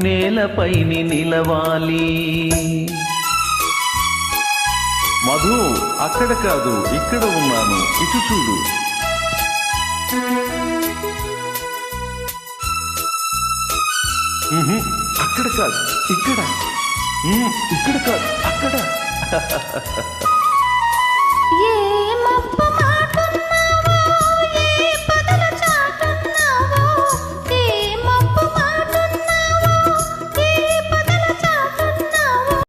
నేలపైని నిలవాలి. మధు అక్కడ కాదు ఇక్కడ ఉన్నాను. ఇటు చూడు. అక్కడ కాదు ఇక్కడ. ఇక్కడ కాదు అక్కడ.